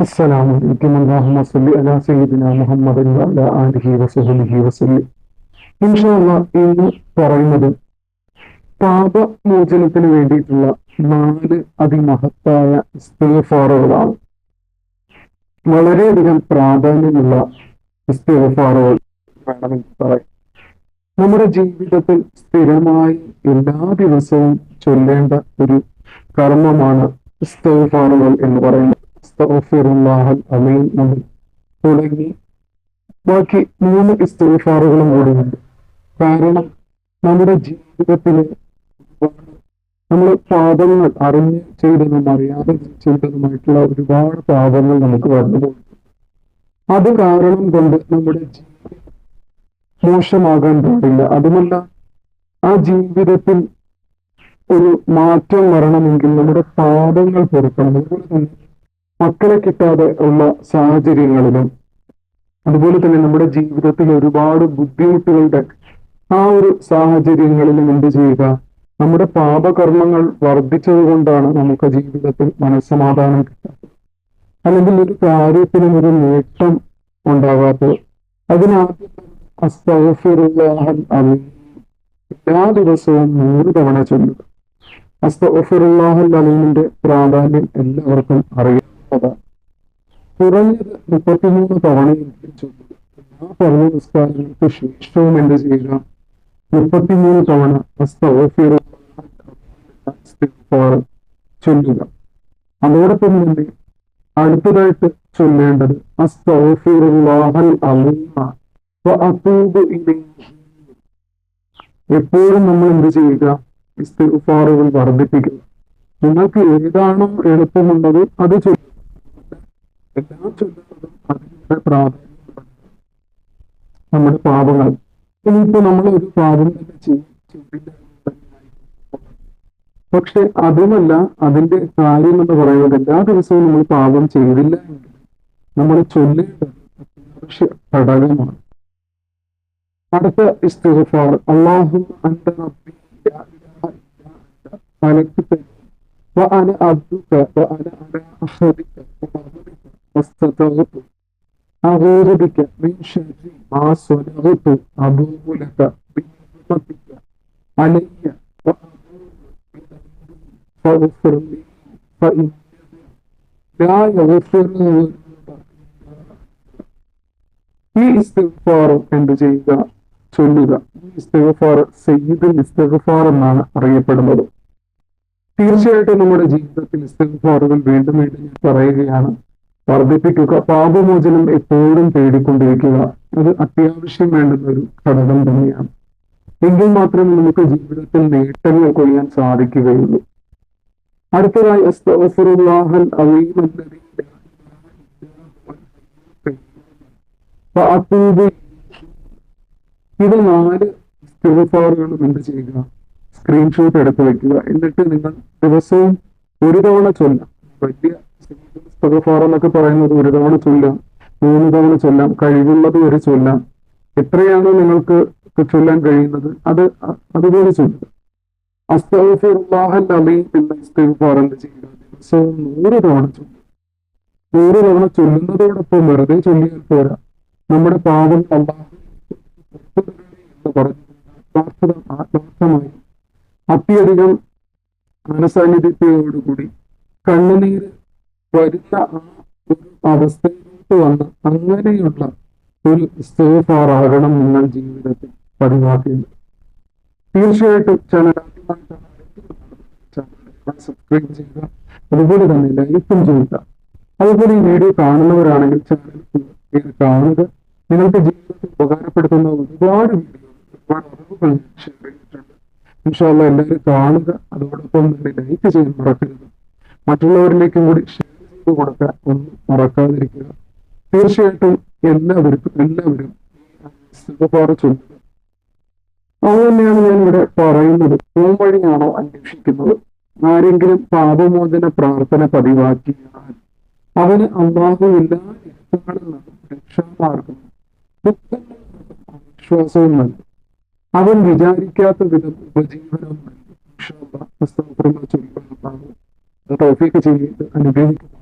السلام عليكم اللهم صل على سيدنا محمد وعلى آله وصحبه وسلم ഇൻഷാല്ല ഇന്ന് പറയുന്നത് പാപമോചനത്തിന് വേണ്ടിയിട്ടുള്ള നാല് അതിമഹത്തായ ഇസ്തിഗ്ഫാറുകളാണ് വളരെയധികം പ്രാധാന്യമുള്ള ഇസ്തിഗ്ഫാറുകൾ വേണമെങ്കിൽ പറയാം നമ്മുടെ ജീവിതത്തിൽ സ്ഥിരമായി എല്ലാ ദിവസവും ചൊല്ലേണ്ട ഒരു കർമ്മമാണ് ഇസ്തിഗ്ഫാറുകൾ എന്ന് പറയുന്നത് അസ്തഗ്ഫിറുല്ലാഹൽ അമീൻ മുതൽ തുടങ്ങി. ബാക്കി മൂന്ന് ഇസ്തിഗ്ഫാറുകളും കൂടിയുണ്ട്. കാരണം നമ്മുടെ ജീവിതത്തിൽ നമ്മൾ പാപങ്ങൾ അറിഞ്ഞ് ചെയ്തതും അറിയാതെ ചെയ്തതുമായിട്ടുള്ള ഒരുപാട് പാപങ്ങൾ നമുക്ക് വന്നു പോയിട്ടുണ്ട് അത് കാരണം കൊണ്ട് നമ്മുടെ ജീവിതം മോശമാകാൻ പാടില്ല. അതുമല്ല ആ ജീവിതത്തിൽ ഒരു മാറ്റം വരണമെങ്കിൽ നമ്മുടെ പാപങ്ങൾ പൊറുക്കണം. അതുപോലെ തന്നെ മക്കളെ കിട്ടാതെ ഉള്ള സാഹചര്യങ്ങളിലും അതുപോലെ തന്നെ നമ്മുടെ ജീവിതത്തിൽ ഒരുപാട് ബുദ്ധിമുട്ടുകളുടെ ആ ഒരു സാഹചര്യങ്ങളിലും എന്ത് ചെയ്യുക? നമ്മുടെ പാപകർമ്മങ്ങൾ വർദ്ധിച്ചത് കൊണ്ടാണ് നമുക്ക് ജീവിതത്തിൽ മനസ്സമാധാനം കിട്ടാത്തത് അല്ലെങ്കിൽ ഒരു കാര്യത്തിനും ഒരു നേട്ടം ഉണ്ടാകാത്തത്. അതിനാദ്യം എല്ലാ ദിവസവും നൂറ് തവണ ചൊല്ലുക. അസ്തഫിറുല്ലാഹൽ അലീമിന്റെ പ്രാധാന്യം എല്ലാവർക്കും അറിയാവുന്നതാണ് കുറഞ്ഞത് മുപ്പത്തിമൂന്ന് തവണയെങ്കിലും എല്ലാ പറഞ്ഞ നിസ്കാരങ്ങൾക്ക് ശേഷവും എന്ത് ചെയ്യുക മുപ്പത്തിമൂന്ന് തവണ ചൊല്ലുക. അതോടൊപ്പം തന്നെ അടുത്തതായിട്ട് ചൊല്ലേണ്ടത് എപ്പോഴും നമ്മൾ എന്ത് ചെയ്യുക? ഇസ്തിഫാറുകൾ വർദ്ധിപ്പിക്കുക. നിങ്ങൾക്ക് ഏതാണോ എളുപ്പമുള്ളത് അത് ചൊല്ലുക. എല്ലാം പ്രാധാന്യം നമ്മുടെ പാപങ്ങൾ. ഇനിയിപ്പോ നമ്മൾ ഒരു പാപം തന്നെ പക്ഷെ അതുമല്ല അതിന്റെ കാര്യം എന്ന് പറയുന്നത് എല്ലാ ദിവസവും നമ്മൾ പാപം ചെയ്തില്ല എങ്കിൽ നമ്മൾ ചൊല്ലേണ്ടത് അടുത്ത ഇസ്തിഗ്ഫാർ. അല്ലാഹുമ്മ അൻത റബ്ബി വഅന അലാ അഹദിക വഅഹദിക വസ്തഗ്ഫിറുക أعوذ بك من شر ما صنعت أبوء لك بنعمتك علي وأبوء بذنبي فاغفر لي فإنه لا يغفر الذنوب ഈ ഇസ്തിഗ്ഫാറും എന്ത് ചെയ്യുക ചൊല്ലുക ഈ ഇസ്തിഗ്ഫാർ സയ്യിദുൽ ഇസ്തിഗ്ഫാർ എന്നാണ് അറിയപ്പെടുന്നത് തീർച്ചയായിട്ടും നമ്മുടെ ജീവിതത്തിൽ ഇസ്തിഗ്ഫാറുകൾ വീണ്ടും വീണ്ടും ഞാൻ പറയുകയാണ് വർദ്ധിപ്പിക്കുക. പാപമോചനം എപ്പോഴും തേടിക്കൊണ്ടിരിക്കുക. അത് അത്യാവശ്യം വേണ്ടുന്ന ഒരു ഘടകം തന്നെയാണ്. എങ്കിൽ മാത്രമേ നമുക്ക് ജീവിതത്തിൽ നേട്ടങ്ങൾ കൊയ്യാൻ സാധിക്കുകയുള്ളൂ. അടുത്തതായി ഇത് നാല് ഇസ്തിഗ്ഫാറുകളും എന്ത് ചെയ്യുക? സ്ക്രീൻഷോട്ട് എടുത്ത് വെക്കുക എന്നിട്ട് നിങ്ങൾ ദിവസവും ഒരു തവണ ചൊല്ലാം. വലിയ ഇസ്തിഗ്ഫാർ എന്നൊക്കെ പറയുന്നത് ഒരു തവണ ചൊല്ലാം മൂന്ന് തവണ ചൊല്ലാം കഴിവുള്ളത് വരെ ചൊല്ലാം. എത്രയാണ് നിങ്ങൾക്ക് ചൊല്ലാൻ കഴിയുന്നത് അത് അതുപോലെ ചൊല്ലുക. അസ്തഗ്ഫിറുല്ലാഹൽ അലീം എന്ന ഇസ്തിഗ്ഫാർ ചെയ്യുക. ദിവസവും നൂറ് തവണ ചൊല്ലും നൂറ് തവണ ചൊല്ലുന്നതോടൊപ്പം വെറുതെ ചൊല്ലിയാൽ പോരാ. നമ്മുടെ പാപം അള്ളാഹു എന്ന് അത്യധികം മനസാന്നിധ്യത്തോടുകൂടി കണ്ണുനീര് വരുന്ന ആ ഒരു അവസ്ഥയിലേക്ക് വന്ന് അങ്ങനെയുള്ള ഒരു ഇസ്തേഫാറാകണം നിങ്ങൾ ജീവിതത്തിൽ പതിവാക്കേണ്ടത് തീർച്ചയായിട്ടും ചാനൽ സബ്സ്ക്രൈബ് ചെയ്യുക. അതുപോലെ തന്നെ ലൈക്കും ചെയ്യുക. അതുപോലെ ഈ വീഡിയോ കാണുന്നവരാണെങ്കിൽ ചാനൽ കാണുക. നിങ്ങൾക്ക് ജീവിതത്തിൽ ഉപകാരപ്പെടുത്തുന്ന ഒരുപാട് വീഡിയോ ഒരുപാട് അറിവുകൾ ഷെയർ ചെയ്തിട്ടുണ്ട്. ഇൻഷാല്ല എല്ലാവരും കാണുക. അതോടൊപ്പം തന്നെ ലൈക്ക് ചെയ്യാൻ മറക്കരുത്. മറ്റുള്ളവരിലേക്കും കൂടി ഷെയർ കൊടുക്കാൻ ഒന്നും മറക്കാതിരിക്കുക. തീർച്ചയായിട്ടും എല്ലാവർക്കും എല്ലാവരും സുഖപാറ ചൊല്ലുക. അത് തന്നെയാണ് ഞാൻ ഇവിടെ പറയുന്നത്. വഴിയാണോ അന്വേഷിക്കുന്നത്? ആരെങ്കിലും പാപമോചന പ്രാർത്ഥന പതിവാക്കിയാൽ അവന് അള്ളാഹു എല്ലാ നിന്നും രക്ഷാമാർഗം. ആശ്വാസവും നൽകും അവൻ വിചാരിക്കാത്ത വിധം ഉപജീവനവും നൽകും ചെയ്ത് അനുഗ്രഹിക്കുന്നു